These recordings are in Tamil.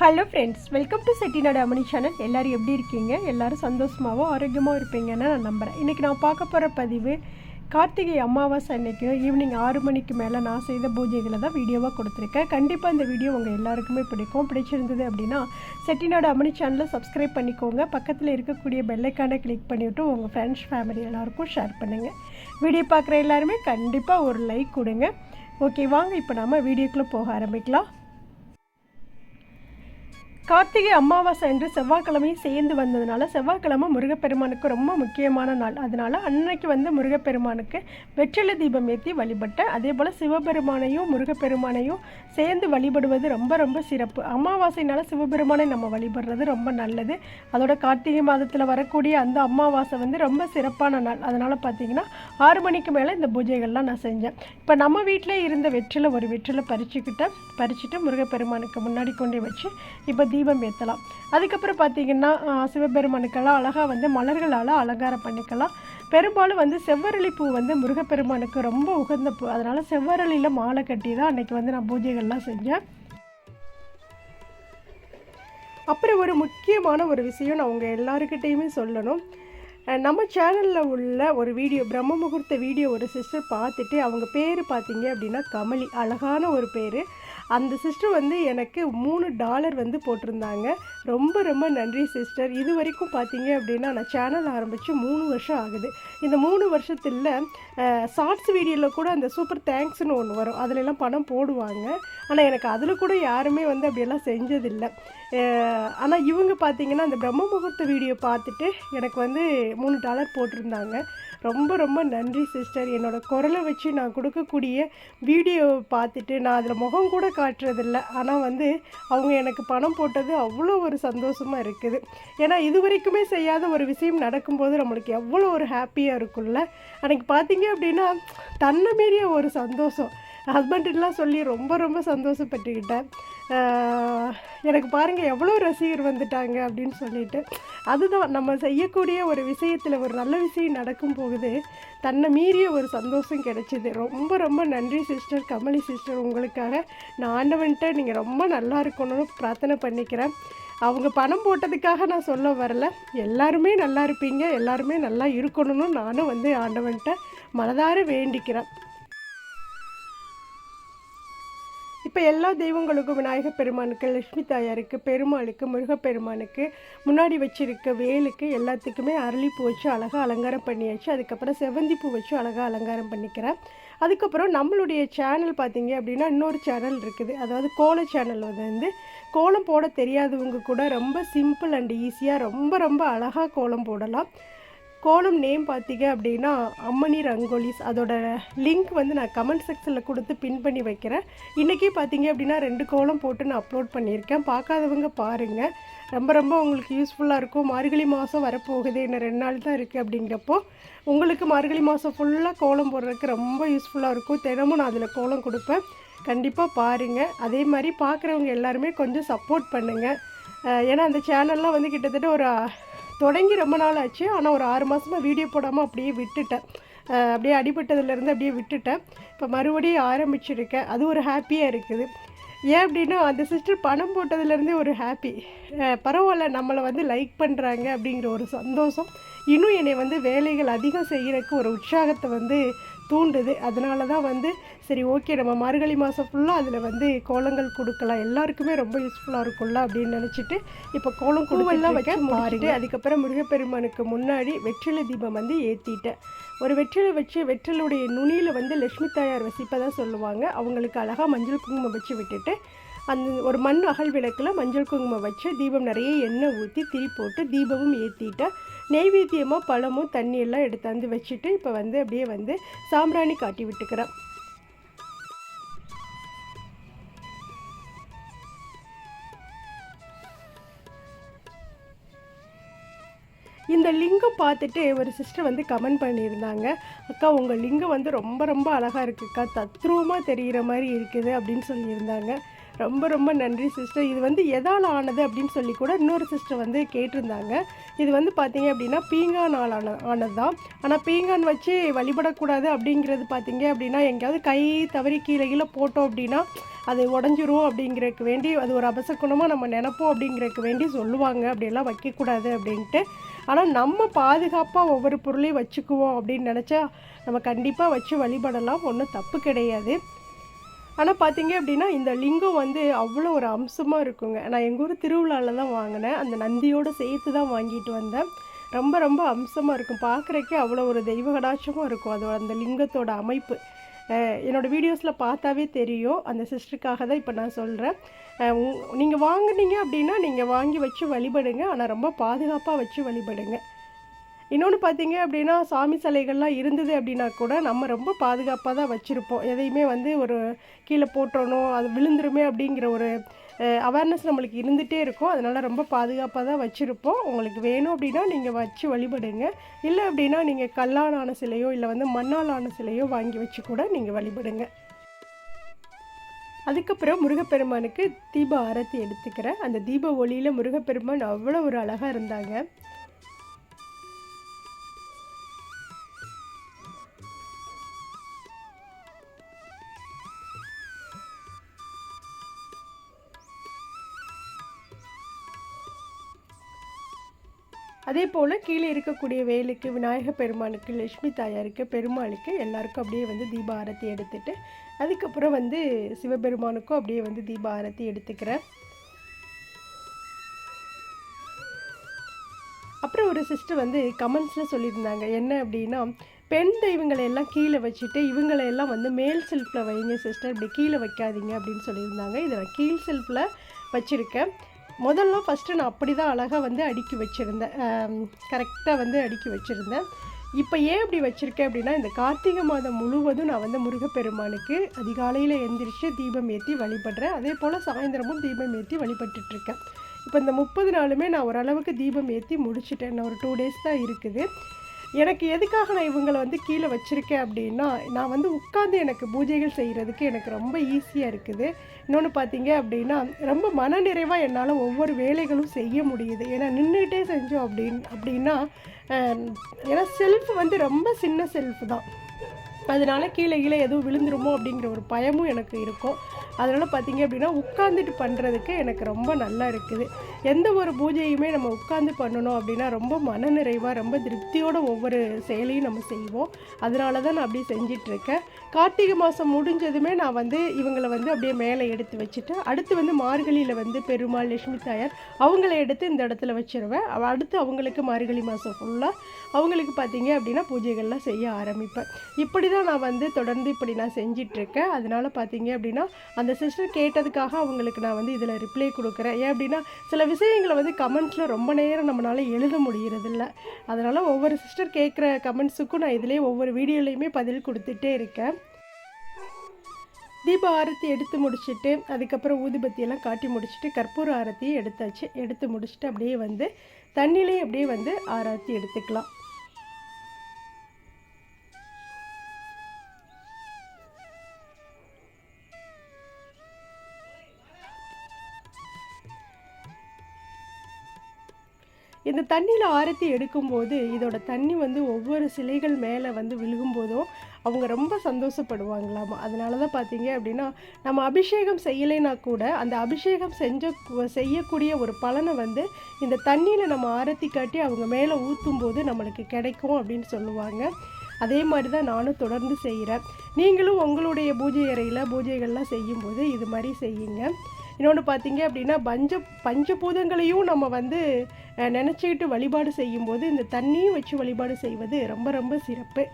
Hello friends welcome to Chettinad அமணி channel எல்லோரும் எப்படி இருக்கீங்க? எல்லோரும் சந்தோஷமாகவும் ஆரோக்கியமாக இருப்பீங்கன்னு நான் நம்புகிறேன் இன்றைக்கி நான் பார்க்க போகிற பதிவு கார்த்திகை அமாவாசை அன்றைக்கி ஈவினிங் ஆறு மணிக்கு மேலே நான் செய்த பூஜைகளை தான் வீடியோவாக கொடுத்துருக்கேன். கண்டிப்பாக இந்த வீடியோ உங்கள் எல்லாருக்குமே பிடிக்கும். பிடிச்சிருந்தது அப்படின்னா செட்டிநாடு அமணி சேனலை சப்ஸ்கிரைப் பண்ணிக்கோங்க. பக்கத்தில் இருக்கக்கூடிய பெல்லைக்கானை கிளிக் பண்ணிவிட்டு உங்கள் ஃப்ரெண்ட்ஸ் ஃபேமிலி எல்லாருக்கும் ஷேர் பண்ணுங்கள் வீடியோ பார்க்குற எல்லாருமே கண்டிப்பாக ஒரு லைக் கொடுங்க. ஓகே வாங்க இப்போ நம்ம வீடியோக்குள்ளே போக ஆரம்பிக்கலாம். கார்த்திகை அமாவாசை என்று செவ்வாய்க்கிழமையும் சேர்ந்து வந்ததுனால செவ்வாய்க்கிழமை முருகப்பெருமானுக்கு ரொம்ப முக்கியமான நாள். அதனால் அன்னைக்கு வந்து முருகப்பெருமானுக்கு வெற்றிலை தீபம் ஏற்றி வழிபட்டேன் அதே போல் சிவபெருமானையும் முருகப்பெருமானையும் சேர்ந்து வழிபடுவது ரொம்ப ரொம்ப சிறப்பு. அமாவாசைனால சிவபெருமானை நம்ம வழிபடுறது ரொம்ப நல்லது. அதோட கார்த்திகை மாதத்தில் வரக்கூடிய அந்த அமாவாசை வந்து ரொம்ப சிறப்பான நாள். அதனால் பார்த்தீங்கன்னா ஆறு மணிக்கு மேலே இந்த பூஜைகள்லாம் நான் செஞ்சேன். இப்போ நம்ம வீட்டிலே இருந்த வெற்றிலை ஒரு வெற்றிலை பறிச்சுக்கிட்டேன் பறிச்சுட்டு முருகப்பெருமானுக்கு முன்னாடி கொண்டு வச்சு இப்போ தீபம் ஏற்றலாம் அதுக்கப்புறம் பார்த்தீங்கன்னா சிவபெருமானுக்கெல்லாம் அழகாக வந்து மலர்களால் அலங்காரம் பண்ணிக்கலாம். பெரும்பாலும் வந்து செவ்வரளி பூ வந்து முருகப்பெருமானுக்கு ரொம்ப உகந்த பூ. அதனால் செவ்வரளியில் மாலை கட்டி தான் அன்றைக்கி வந்து நான் பூஜைகள்லாம் செஞ்சேன். அப்புறம் ஒரு முக்கியமான ஒரு விஷயம் நான் உங்கள் எல்லாருக்கிட்டேயுமே சொல்லணும். நம்ம சேனலில் உள்ள ஒரு வீடியோ பிரம்ம முகூர்த்த வீடியோ ஒரு சிஸ்டர் பார்த்துட்டு அவங்க பேர் பார்த்தீங்க அப்படின்னா கமலி. அழகான ஒரு பேர். அந்த சிஸ்டர் வந்து எனக்கு மூணு டாலர் வந்து போட்டிருந்தாங்க. ரொம்ப ரொம்ப நன்றி சிஸ்டர் இது வரைக்கும் பார்த்தீங்க அப்படின்னா நான் சேனல் ஆரம்பித்து மூணு வருஷம் ஆகுது. இந்த மூணு வருஷத்தில் ஷார்ட்ஸ் வீடியோவில் கூட அந்த சூப்பர் தேங்க்ஸ்னு ஒன்று வரும். அதுலெல்லாம் பணம் போடுவாங்க. ஆனால் எனக்கு அதில் கூட யாருமே வந்து அப்படியெல்லாம் செஞ்சதில்லை. ஆனால் இவங்க பார்த்தீங்கன்னா அந்த பிரம்ம முகூர்த்த வீடியோ பார்த்துட்டு எனக்கு வந்து மூணு டாலர் போட்டிருந்தாங்க. ரொம்ப ரொம்ப நன்றி சிஸ்டர் என்னோடய குரலை வச்சு நான் கொடுக்கக்கூடிய வீடியோ பார்த்துட்டு நான் அதில் முகம் கூட காட்டுறதில்ல. ஆனால் வந்து அவங்க எனக்கு பணம் போட்டது அவ்வளோ ஒரு சந்தோஷமாக இருக்குது. ஏன்னா இது வரைக்குமே செய்யாத ஒரு விஷயம் நடக்கும்போது நம்மளுக்கு எவ்வளோ ஒரு ஹாப்பியாக இருக்கும்ல. அன்றைக்கி பார்த்தீங்க அப்படின்னா தன்னை மீறிய ஒரு சந்தோஷம். ஹஸ்பண்ட்லாம் சொல்லி ரொம்ப ரொம்ப சந்தோஷப்பட்டுக்கிட்டேன். எனக்கு பாருங்கள் எவ்வளோ ரசிகர் வந்துட்டாங்க அப்படின்னு சொல்லிட்டு. அதுதான் நம்ம செய்யக்கூடிய ஒரு விஷயத்தில் ஒரு நல்ல விஷயம் நடக்கும் போகுது. தன்னை மீறிய ஒரு சந்தோஷம் கிடைச்சிது. ரொம்ப ரொம்ப நன்றி சிஸ்டர் கமலி சிஸ்டர். உங்களுக்காக நான் ஆண்டவன்கிட்ட நீங்கள் ரொம்ப நல்லா இருக்கணும்னு பிரார்த்தனை பண்ணிக்கிறேன். அவங்க பணம் போட்டதுக்காக நான் சொல்ல வரல. எல்லாருமே நல்லா இருப்பீங்க. எல்லாருமே நல்லா இருக்கணும்னு நானும் வந்து ஆண்டவன்கிட்ட மனதார வேண்டிக்கிறேன். இப்போ எல்லா தெய்வங்களுக்கும் விநாயகர் பெருமானுக்கு லட்சுமி தாயாருக்கு பெருமாளுக்கு முருகப்பெருமானுக்கு முன்னாடி வச்சுருக்க வேலுக்கு எல்லாத்துக்குமே அரளிப்பூ வச்சு அழகாக அலங்காரம் பண்ணியாச்சு. அதுக்கப்புறம் செவந்திப்பூ வச்சு அழகாக அலங்காரம் பண்ணிக்கிறேன். அதுக்கப்புறம் நம்மளுடைய சேனல் பார்த்தீங்க அப்படின்னா இன்னொரு சேனல் இருக்குது. அதாவது கோல சேனல் வந்து கோலம் போட தெரியாதவங்க கூட ரொம்ப சிம்பிள் அண்ட் ஈஸியாக ரொம்ப ரொம்ப அழகாக கோலம் போடலாம். கோலம் நேம் பார்த்தீங்க அப்படின்னா அம்மணி ரங்கோலிஸ் அதோட லிங்க் வந்து நான் கமெண்ட் செக்ஷனில் கொடுத்து பின் பண்ணி வைக்கிறேன். இன்றைக்கே பார்த்தீங்க அப்படின்னா ரெண்டு கோலம் போட்டு நான் அப்லோட் பண்ணியிருக்கேன். பார்க்காதவங்க பாருங்கள் ரொம்ப ரொம்ப உங்களுக்கு யூஸ்ஃபுல்லாக இருக்கும். மார்கழி மாதம் வரப்போகுது. இன்னும் ரெண்டு நாள் தான் இருக்குது அப்படிங்கிறப்போ உங்களுக்கு மார்கழி மாதம் ஃபுல்லாக கோலம் போடுறதுக்கு ரொம்ப யூஸ்ஃபுல்லாக இருக்கும். தினமும் நான் அதில் கோலம் கொடுப்பேன். கண்டிப்பாக பாருங்கள் அதே மாதிரி பார்க்குறவங்க எல்லாருமே கொஞ்சம் சப்போர்ட் பண்ணுங்கள் ஏன்னா அந்த சேனல்லாம் வந்து கிட்டத்தட்ட ஒரு தொடங்கி ரொம்ப நாள் ஆச்சு ஆனால் ஒரு ஆறு மாதமாக வீடியோ போடாமல் அப்படியே விட்டுட்டேன். அப்படியே அடிபட்டதுலேருந்து அப்படியே விட்டுட்டேன். இப்போ மறுபடியும் ஆரம்பிச்சிருக்கேன். அது ஒரு ஹாப்பியாக இருக்குது. ஏன் அப்படின்னா அந்த சிஸ்டர் பணம் போட்டதுலேருந்தே ஒரு ஹாப்பி பரவாயில்ல நம்மளை வந்து லைக் பண்ணுறாங்க அப்படிங்கிற ஒரு சந்தோஷம். இன்னும் என்னை வந்து வேலைகள் அதிகம் செய்கிறதுக்கு ஒரு உற்சாகத்தை வந்து தூண்டுது. அதனால தான் வந்து சரி ஓகே நம்ம மார்கழி மாதம் ஃபுல்லாக அதில் வந்து கோலங்கள் கொடுக்கலாம். எல்லாருக்குமே ரொம்ப யூஸ்ஃபுல்லாக இருக்கும்ல அப்படின்னு நினச்சிட்டு இப்போ கோலம் கொடுவெல்லாம் வச்சு மாறிட்டு அதுக்கப்புறம் முருகப்பெருமானுக்கு முன்னாடி வெற்றிலை தீபம் வந்து ஏற்றிட்டேன் ஒரு வெற்றிலை வச்சு வெற்றிலுடைய நுனியில் வந்து லட்சுமி தாயார் வசிப்பதாக சொல்லுவாங்க. அவங்களுக்கு அழகாக மஞ்சள் குங்குமம் வச்சு விட்டுட்டு அந்த ஒரு மண் அகல் விளக்கில் மஞ்சள் குங்குமம் வச்சு தீபம் நிறைய எண்ணெய் ஊற்றி திரி போட்டு தீபமும் ஏற்றிட்டேன் நெய்வேத்தியமாக பழமும் தண்ணி எல்லாம் எடுத்தாந்து வச்சுட்டு இப்போ வந்து அப்படியே வந்து சாம்பிராணி காட்டி விட்டுக்கிறேன். இந்த லிங்கம் பார்த்துட்டு ஒரு சிஸ்டர் வந்து கமெண்ட் பண்ணியிருந்தாங்க. அக்கா உங்கள் லிங்கம் வந்து ரொம்ப ரொம்ப அழகாக இருக்குக்கா தத்ரூபமாக தெரிகிற மாதிரி இருக்குது அப்படின்னு சொல்லியிருந்தாங்க. ரொம்ப ரொம்ப நன்றி சிஸ்டர் இது வந்து எதால் ஆனது அப்படின்னு சொல்லி கூட இன்னொரு சிஸ்டர் வந்து கேட்டிருந்தாங்க. இது வந்து பார்த்தீங்க அப்படின்னா பீங்கான் ஆளான ஆனது தான் ஆனால் பீங்கான் வச்சு வழிபடக்கூடாது அப்படிங்கிறது பார்த்தீங்க அப்படின்னா எங்கேயாவது கை தவறி கீழே கீழே போட்டோம் அப்படின்னா அது உடஞ்சிரும் அப்படிங்கிறதுக்கு வேண்டி அது ஒரு அபசகுணமாக நம்ம நினைப்போம் அப்படிங்கிறதுக்கு வேண்டி சொல்லுவாங்க. அப்படியெல்லாம் வைக்கக்கூடாது அப்படின்ட்டு. ஆனால் நம்ம பாதுகாப்பாக ஒவ்வொரு பொருளையும் வச்சுக்குவோம் அப்படின்னு நினச்சா நம்ம கண்டிப்பாக வச்சு வழிபடலாம். ஒன்றும் தப்பு கிடையாது. ஆனால் பார்த்தீங்க அப்படின்னா இந்த லிங்கம் வந்து அவ்வளோ ஒரு அம்சமாக இருக்குங்க. நான் எங்கள் ஊர் திருவிழாவில் தான் வாங்கினேன். அந்த நந்தியோடு சேர்த்து தான் வாங்கிட்டு வந்தேன். ரொம்ப ரொம்ப அம்சமாக இருக்கும். பார்க்குறக்கே அவ்வளோ ஒரு தெய்வ கடாட்சமாக இருக்கும். அதோட அந்த லிங்கத்தோட அமைப்பு. என்னோடய வீடியோஸில் பார்த்தாவே தெரியும். அந்த சிஸ்டருக்காக தான் இப்போ நான் சொல்கிறேன் நீங்கள் வாங்குனீங்க அப்படின்னா நீங்கள் வாங்கி வச்சு வழிபடுங்க. ஆனால் ரொம்ப பாதுகாப்பாக வச்சு வழிபடுங்க. இன்னொன்று பார்த்தீங்க அப்படின்னா சாமி சிலைகள்லாம் இருந்தது அப்படின்னா கூட நம்ம ரொம்ப பாதுகாப்பாக தான் வச்சுருப்போம். எதையுமே வந்து ஒரு கீழே போட்டோனோ அது விழுந்துருமே அப்படிங்கிற ஒரு அவேர்னஸ் நம்மளுக்கு இருந்துகிட்டே இருக்கும். அதனால் ரொம்ப பாதுகாப்பாக தான் வச்சுருப்போம். உங்களுக்கு வேணும் அப்படின்னா நீங்கள் வச்சு வழிபடுங்க. இல்லை அப்படின்னா நீங்கள் கல்லால் ஆன சிலையோ இல்லை வந்து மண்ணால் ஆன சிலையோ வாங்கி வச்சு கூட நீங்கள் வழிபடுங்க. அதுக்கப்புறம் முருகப்பெருமானுக்கு தீப ஆரத்தி எடுத்துக்கிறேன். அந்த தீப ஒளியில் முருகப்பெருமான் அவ்வளோ ஒரு அழகாக இருந்தாங்க. அதே போல் கீழே இருக்கக்கூடிய வேலுக்கு விநாயக பெருமானுக்கு லட்சுமி தாயாருக்கு பெருமாளுக்கு எல்லாருக்கும் அப்படியே வந்து தீப ஆரத்தி எடுத்துட்டு அதுக்கப்புறம் வந்து சிவபெருமானுக்கும் அப்படியே வந்து தீப ஆரத்தி எடுத்துக்கிறேன். அப்புறம் ஒரு சிஸ்டர் வந்து கமெண்ட்ஸில் சொல்லியிருந்தாங்க என்ன அப்படின்னா பெண் தெய்வங்களை எல்லாம் கீழே வச்சுட்டு இவங்களை எல்லாம் வந்து மேல் செல்ஃபில் வைங்க சிஸ்டர் இப்படி கீழே வைக்காதீங்க அப்படின்னு சொல்லியிருந்தாங்க. இதை நான் கீழ் செல்ஃபில் வச்சுருக்கேன். முதல்ல ஃபஸ்ட்டு நான் அப்படி தான் அழகாக வந்து அடுக்கி வச்சுருந்தேன். கரெக்டாக வந்து அடுக்கி வச்சுருந்தேன். இப்போ ஏன் இப்படி வச்சுருக்கேன் அப்படின்னா இந்த கார்த்திகை மாதம் முழுவதும் நான் வந்து முருகப்பெருமானுக்கு அதிகாலையில் எந்திரிச்சு தீபம் ஏற்றி வழிபடுறேன். அதே போல் சாயந்தரமும் தீபம் ஏற்றி வழிபட்டுட்ருக்கேன். இப்போ இந்த முப்பது நாளுமே நான் ஓரளவுக்கு தீபம் ஏற்றி முடிச்சிட்டேன். நான் ஒரு டூ டேஸ் தான் இருக்குது. எனக்கு எதுக்காக நான் இவங்களை வந்து கீழே வச்சுருக்கேன் அப்படின்னா நான் வந்து உட்காந்து எனக்கு பூஜைகள் செய்கிறதுக்கு எனக்கு ரொம்ப ஈஸியாக இருக்குது. இன்னொன்று பார்த்தீங்க அப்படின்னா ரொம்ப மனநிறைவாக என்னால் ஒவ்வொரு வேலைகளும் செய்ய முடியுது. ஏன்னா நின்றுட்டே செஞ்சோம் அப்படின் அப்படின்னா ஏன்னா செல்ஃப் வந்து ரொம்ப சின்ன செல்ஃப் தான். அதனால கீழே கீழே எதுவும் விழுந்துருமோ அப்படிங்கிற ஒரு பயமும் எனக்கு இருக்கும். அதனால் பார்த்தீங்க அப்படின்னா உட்காந்துட்டு பண்ணுறதுக்கு எனக்கு ரொம்ப நல்லா இருக்குது. எந்த ஒரு பூஜையுமே நம்ம உட்காந்து பண்ணணும் அப்படின்னா ரொம்ப மனநிறைவாக ரொம்ப திருப்தியோட ஒவ்வொரு செயலையும் நம்ம செய்வோம். அதனால தான் நான் அப்படியே செஞ்சிட்ருக்கேன். கார்த்திகை மாதம் முடிஞ்சதுமே நான் வந்து இவங்களை வந்து அப்படியே மேலே எடுத்து வச்சுட்டு அடுத்து வந்து மார்கழியில் வந்து பெருமாள் லட்சுமி தாயார் அவங்கள எடுத்து இந்த இடத்துல வச்சிருவேன். அடுத்து அவங்களுக்கு மார்கழி மாதம் ஃபுல்லாக அவங்களுக்கு பார்த்தீங்க அப்படின்னா பூஜைகள்லாம் செய்ய ஆரம்பிப்பேன். இப்படி தான் நான் வந்து தொடர்ந்து இப்படி நான் செஞ்சிட்ருக்கேன். அதனால் பார்த்தீங்க அப்படின்னா அந்த சிஸ்டர் கேட்டதுக்காக அவங்களுக்கு நான் வந்து இதில் ரிப்ளை கொடுக்குறேன். ஏன் அப்படின்னா சில விஷயங்களை வந்து கமெண்ட்ஸில் ரொம்ப நேரம் நம்மளால் எழுத முடியறதில்ல. அதனால் ஒவ்வொரு சிஸ்டர் கேட்குற கமெண்ட்ஸுக்கும் நான் இதிலே ஒவ்வொரு வீடியோலையுமே பதில் கொடுத்துட்டே இருக்கேன். தீப ஆரத்தி எடுத்து முடிச்சுட்டு அதுக்கப்புறம் ஊதுபத்தியெல்லாம் காட்டி முடிச்சுட்டு கற்பூர ஆரத்தியும் எடுத்தாச்சு. எடுத்து முடிச்சுட்டு அப்படியே வந்து தண்ணியிலே அப்படியே வந்து ஆராத்தி எடுத்துக்கலாம். இந்த தண்ணியில் ஆரத்தி எடுக்கும்போது இதோட தண்ணி வந்து ஒவ்வொரு சிலைகள் மேலே வந்து விழுகும்போதும் அவங்க ரொம்ப சந்தோஷப்படுவாங்களாமா. அதனால தான் பார்த்தீங்க அப்படின்னா நம்ம அபிஷேகம் செய்யலைனா கூட அந்த அபிஷேகம் செஞ்ச செய்யக்கூடிய ஒரு பலனை வந்து இந்த தண்ணியில் நம்ம ஆரத்தி காட்டி அவங்க மேலே ஊற்றும் போது நம்மளுக்கு கிடைக்கும் அப்படின்னு சொல்லுவாங்க. அதே மாதிரி தான் நானும் தொடர்ந்து செய்கிறேன் நீங்களும் உங்களுடைய பூஜை அறையில் பூஜைகள்லாம் செய்யும்போது இது மாதிரி செய்யுங்க. இன்னொன்று பார்த்தீங்க அப்படின்னா பஞ்ச பஞ்சபூதங்களையும் நம்ம வந்து நினச்சிக்கிட்டு வழிபாடு செய்யும்போது இந்த தண்ணியும் வச்சு வழிபாடு செய்வது ரொம்ப ரொம்ப சிறப்பு.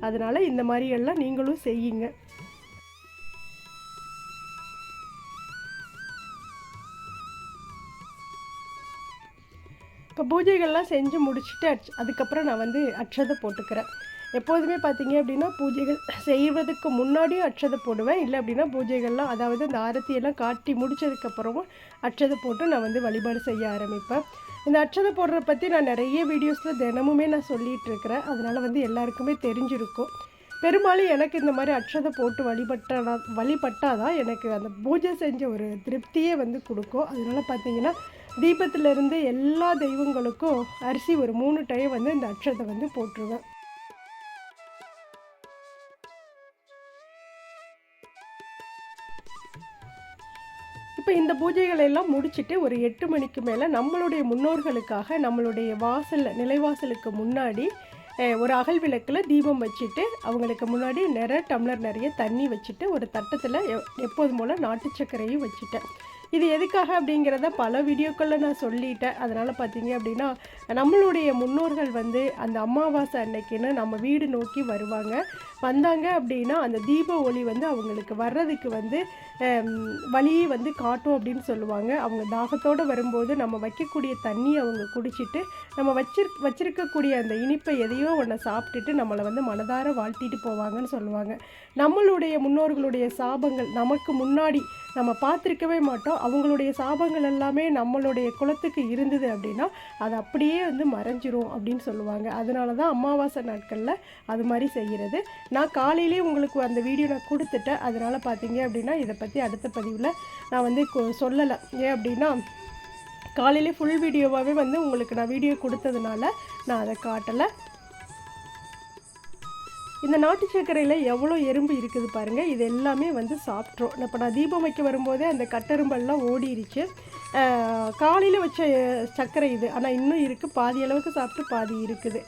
அதனால் இந்த மாதிரி எல்லாம் நீங்களும் செய்யுங்க. இப்போ பூஜைகள்லாம் செஞ்சு முடிச்சுட்டு அச்- அதுக்கப்புறம் நான் வந்து அட்சதை போட்டுக்கிறேன். எப்போதுமே பார்த்தீங்க அப்படின்னா பூஜைகள் செய்வதற்கு முன்னாடியும் அட்சதை போடுவேன். இல்லை அப்படின்னா பூஜைகள்லாம் அதாவது இந்த ஆரத்தியெல்லாம் காட்டி முடிச்சதுக்கப்புறமும் அட்சதை போட்டு நான் வந்து வழிபாடு செய்ய ஆரம்பிப்பேன். இந்த அட்சதை போடுறத பற்றி நான் நிறைய வீடியோஸில் தினமுமே நான் சொல்லிகிட்டு இருக்கிறேன். அதனால் வந்து எல்லாருக்குமே தெரிஞ்சிருக்கும். பெரும்பாலும் எனக்கு இந்த மாதிரி அட்சதை போட்டு வழிபட்டா வழிபட்டாதான் எனக்கு அந்த பூஜை செஞ்ச ஒரு திருப்தியே வந்து கொடுக்கும். அதனால பார்த்தீங்கன்னா தீபத்திலிருந்து எல்லா தெய்வங்களுக்கும் அரிசி ஒரு மூணு டைம் வந்து இந்த அட்சதை வந்து போட்டுருவேன். இப்போ இந்த பூஜைகளை எல்லாம் முடிச்சுட்டு ஒரு எட்டு மணிக்கு மேலே நம்மளுடைய முன்னோர்களுக்காக நம்மளுடைய வாசலில் நிலைவாசலுக்கு முன்னாடி ஒரு அகல் விளக்கில் தீபம் வச்சுட்டு அவங்களுக்கு முன்னாடி நிறைய டம்ளர் நிறைய தண்ணி வச்சுட்டு ஒரு தட்டத்தில் எப்போதும் போல் நாட்டு சர்க்கரையும் வச்சுட்டேன். இது எதுக்காக அப்படிங்கிறத பல வீடியோக்களில் நான் சொல்லிட்டேன். அதனால் பார்த்தீங்க அப்படின்னா நம்மளுடைய முன்னோர்கள் வந்து அந்த அமாவாசை அன்னைக்குன்னு நம்ம வீடு நோக்கி வருவாங்க. வந்தாங்க அப்படின்னா அந்த தீப ஒளி வந்து அவங்களுக்கு வர்றதுக்கு வந்து வழியை வந்து காட்டும் அப்படின்னு சொல்லுவாங்க. அவங்க தாகத்தோடு வரும்போது நம்ம வைக்கக்கூடிய தண்ணி அவங்க குடிச்சிட்டு நம்ம வச்சிரு வச்சிருக்கக்கூடிய அந்த இனிப்பை எதையோ ஒன்று சாப்பிட்டுட்டு நம்மளை வந்து மனதார வாழ்த்திட்டு போவாங்கன்னு சொல்லுவாங்க. நம்மளுடைய முன்னோர்களுடைய சாபங்கள் நமக்கு முன்னாடி நம்ம பார்த்துருக்கவே மாட்டோம். அவங்களுடைய சாபங்கள் எல்லாமே நம்மளுடைய குலத்துக்கு இருந்தது அப்படின்னா அது அப்படியே வந்து மறைஞ்சிரும் அப்படின்னு சொல்லுவாங்க. அதனால தான் அமாவாசை நாட்களில் அது மாதிரி செய்கிறது நான் காலையிலேயே உங்களுக்கு அந்த வீடியோ நான் கொடுத்துட்டேன். அதனால் பார்த்தீங்க அப்படின்னா இதை பற்றி அடுத்த பதிவில் நான் வந்து கொ- சொல்லலை. ஏன் அப்படின்னா காலையிலே ஃபுல் வீடியோவாகவே வந்து உங்களுக்கு நான் வீடியோ கொடுத்ததுனால நான் அதை காட்டலை. இந்த நாட்டு சர்க்கரையில் எவ்வளோ எறும்பு இருக்குது பாருங்கள் இது எல்லாமே வந்து சாப்பிட்றோம் இப்போ நான் தீபம் வைக்க வரும்போதே அந்த கட்டெரும்பெல்லாம் ஓடிருச்சு. காலையில் வச்ச சர்க்கரை இது. ஆனால் இன்னும் இருக்குது பாதி அளவுக்கு சாப்பிட்டு பாதி இருக்குது.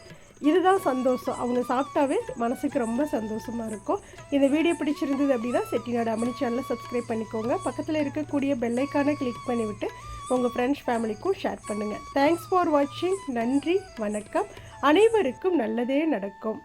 இதுதான் சந்தோஷம். அவங்க சாப்பிட்டாவே மனசுக்கு ரொம்ப சந்தோஷமாக இருக்கும். இந்த வீடியோ பிடிச்சிருந்தது அப்படின்னா செட்டிநாடு அமனி சேனலை சப்ஸ்கிரைப் பண்ணிக்கோங்க. பக்கத்தில் இருக்கக்கூடிய பெல்லைக்கானை கிளிக் பண்ணிவிட்டு உங்கள் ஃப்ரெண்ட்ஸ் ஃபேமிலிக்கும் ஷேர் பண்ணுங்கள் தேங்க்ஸ் ஃபார் வாட்சிங் நன்றி வணக்கம். அனைவருக்கும் நல்லதே நடக்கும்.